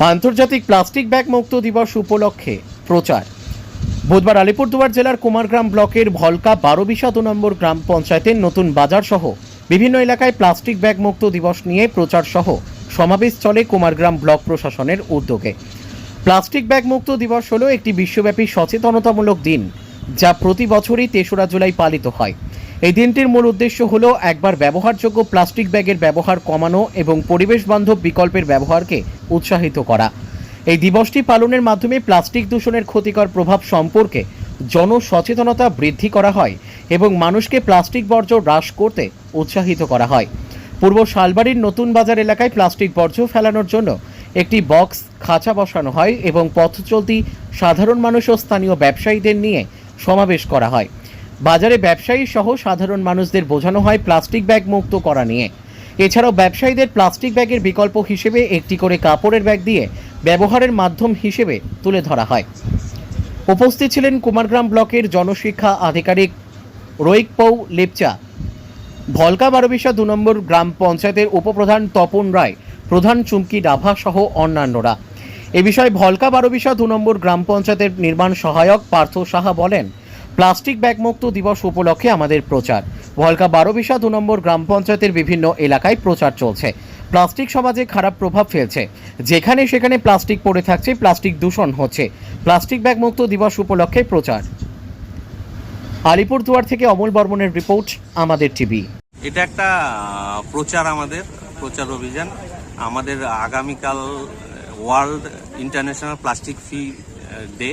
আন্তর্জাতিক plastic bag মুক্ত দিবস উপলক্ষে প্রচার। বুধবার আলিপুরদুয়ার জেলার কুমারগ্রাম ব্লকের ভলকা বারোবিশা দু নম্বর গ্রাম পঞ্চায়েতের নতুন বাজার সহ বিভিন্ন এলাকায় প্লাস্টিক ব্যাগ মুক্ত দিবস নিয়ে প্রচার সহ সমাবেশ চলে কুমারগ্রাম ব্লক প্রশাসনের উদ্যোগে। প্লাস্টিক ব্যাগ মুক্ত দিবস হলো একটি বিশ্বব্যাপী সচেতনতামূলক দিন, যা প্রতি বছরই তেসরা জুলাই পালিত হয়। এই দিনটির মূল উদ্দেশ্য হলো একবার ব্যবহারযোগ্য প্লাস্টিক ব্যাগের ব্যবহার কমানো এবং পরিবেশ বান্ধব বিকল্পের ব্যবহারকে উৎসাহিত করা। এই দিবসটি পালনের মাধ্যমে প্লাস্টিক দূষণের ক্ষতিকর প্রভাব সম্পর্কে জনসচেতনতা বৃদ্ধি করা হয় এবং মানুষকে প্লাস্টিক বর্জ্য হ্রাস করতে উৎসাহিত করা হয়। পূর্ব শালবাড়ির নতুন বাজার এলাকায় প্লাস্টিক বর্জ্য ফেলানোর জন্য একটি বক্স খাঁচা বসানো হয় এবং পথ চলতি সাধারণ মানুষ ও স্থানীয় ব্যবসায়ীদের নিয়ে সমাবেশ করা হয়। বাজারে ব্যবসায়ী সহ সাধারণ মানুষদের বোঝানো হয় প্লাস্টিক ব্যাগ মুক্ত করা নিয়ে। এছাড়াও ব্যবসায়ীদের প্লাস্টিক ব্যাগের বিকল্প হিসেবে একটি করে কাপড়ের ব্যাগ দিয়ে ব্যবহারের মাধ্যম হিসেবে তুলে ধরা হয়। উপস্থিত ছিলেন কুমারগ্রাম ব্লকের জনশিক্ষা আধিকারিক রোইক পৌ লেপচা। ভলকা বারবিশা দু নম্বর গ্রাম পঞ্চায়েতের উপপ্রধান তপন রায়, প্রধান চুমকি ডাভা সহ অন্যান্যরা। এ বিষয়ে ভলকা বারবিশা দু নম্বর গ্রাম পঞ্চায়েতের নির্মাণ সহায়ক পার্থ সাহা বলেন প্লাস্টিক ব্যাগ মুক্ত দিবস উপলক্ষে আমাদের প্রচার। ভলকা বারবিশা দু নম্বর গ্রাম পঞ্চায়েতের বিভিন্ন এলাকায় প্রচার চলছে। প্লাস্টিক সমাজে খারাপ প্রভাব ফেলছে। যেখানে সেখানে প্লাস্টিক পড়ে থাকছে, প্লাস্টিক দূষণ হচ্ছে। প্লাস্টিক ব্যাগ মুক্ত দিবস উপলক্ষে প্রচার। আলিপুরদুয়ার থেকে অমল বর্মনের রিপোর্ট, আমাদের টিভি। এটা একটা প্রচার আমাদের, প্রচার অভিযান। আমাদের আগামীকাল world international plastic free day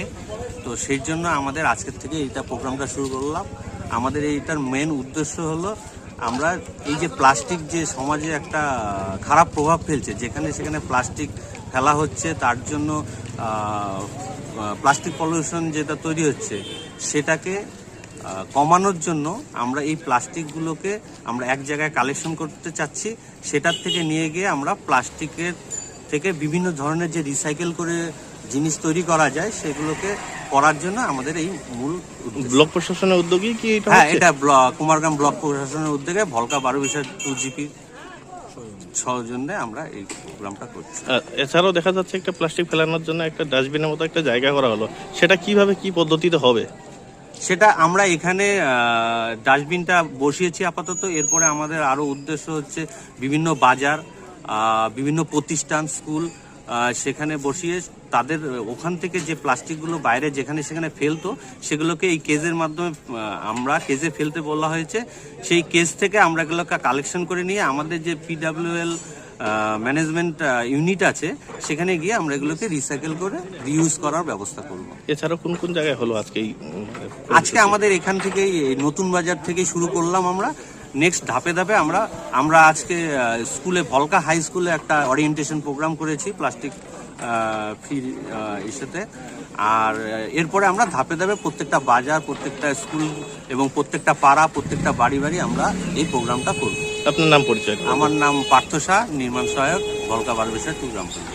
তো সেই জন্য আমাদের আজকের থেকে এইটা প্রোগ্রামটা শুরু করলাম। আমাদের এইটার মেন উদ্দেশ্য হলো, আমরা এই যে প্লাস্টিক যে সমাজে একটা খারাপ প্রভাব ফেলছে, যেখানে সেখানে প্লাস্টিক ফেলা হচ্ছে, তার জন্য প্লাস্টিক পলিউশন যেটা তৈরি হচ্ছে, সেটাকে কমানোর জন্য আমরা এই প্লাস্টিকগুলোকে আমরা এক জায়গায় কালেকশন করতে চাচ্ছি। সেটার থেকে নিয়ে গিয়ে আমরা প্লাস্টিকের থেকে বিভিন্ন ধরনের যে রিসাইকেল করে জিনিস তৈরি করা যায় সেগুলোকে করার জন্য আমাদের এই মূল ব্লক প্রশাসনের উদ্যোগে কি এটা হ্যাঁ এটা কুমারগ্রাম ব্লক প্রশাসনের উদ্যোগে ভলকা বারো বিষয় টু জিপি সৌজন্যে আমরা এই প্রোগ্রামটা করছি। এছাড়াও দেখা যাচ্ছে একটা প্লাস্টিক ফেলানোর জন্য একটা ডাস্টবিনের মতো একটা জায়গা করা হলো। সেটা কীভাবে কি পদ্ধতিতে হবে? সেটা আমরা এখানে ডাস্টবিনটা বসিয়েছি আপাতত। এরপরে আমাদের আরও উদ্দেশ্য হচ্ছে বিভিন্ন বাজার বিভিন্ন প্রতিষ্ঠান স্কুল সেখানে বসিয়ে তাদের ওখান থেকে যে প্লাস্টিকগুলো বাইরে যেখানে সেখানে ফেলতো সেগুলোকে এই কেজের মাধ্যমে আমরা কেজে ফেলতে বলা হয়েছে। সেই কেজ থেকে আমরা এগুলোকে কালেকশন করে নিয়ে আমাদের যে পিডাব্লিউএল ম্যানেজমেন্ট ইউনিট আছে সেখানে গিয়ে আমরা এগুলোকে রিসাইকেল করে রিউজ করার ব্যবস্থা করব। এছাড়াও কোন কোন জায়গায় হলো আজকে আজকে আমাদের এখান থেকেই নতুন বাজার থেকেই শুরু করলাম আমরা। নেক্সট ধাপে ধাপে আমরা আমরা আজকে স্কুলে ভলকা হাই স্কুলে একটা অরিয়েন্টেশন প্রোগ্রাম করেছি প্লাস্টিক ফ্রি ইস্যুতে আর এরপরে আমরা ধাপে ধাপে প্রত্যেকটা বাজার প্রত্যেকটা স্কুল এবং প্রত্যেকটা পাড়া প্রত্যেকটা বাড়ি বাড়ি আমরা এই প্রোগ্রামটা করব। আপনার নাম পরিচয় আমার নাম পার্থ শাহ নির্মাণ সহায়ক ভলকা বারবেশা টু গ্রাম পঞ্চায়েত